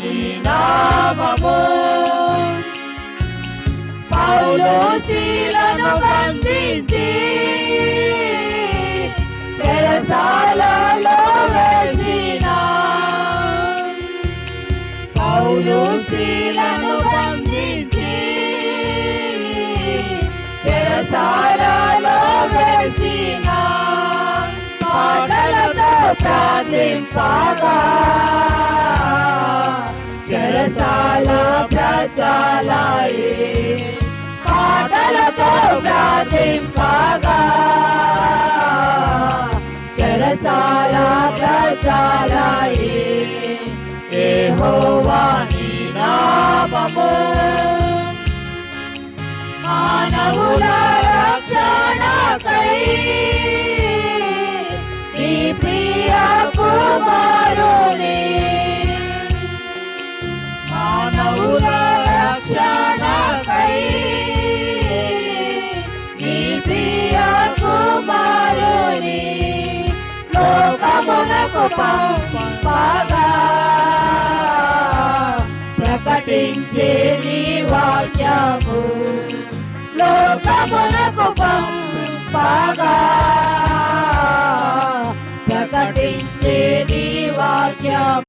నీ నామము. పౌలు శీలను బంధించి చెరసాలలో వేసిన పౌలు శీలను బంధించి చెరసాలలో వేసిన పాటలతో ప్రార్థింపగా. చెరసాల బ్రతలాయి పాటలతో ప్రార్థింపగా చెరసాల బ్రతలాయి సంపదా ప్రకటించే నీ వాక్యము. లోకమునకు పంపగా. ప్రకటించే నీ వాక్యము.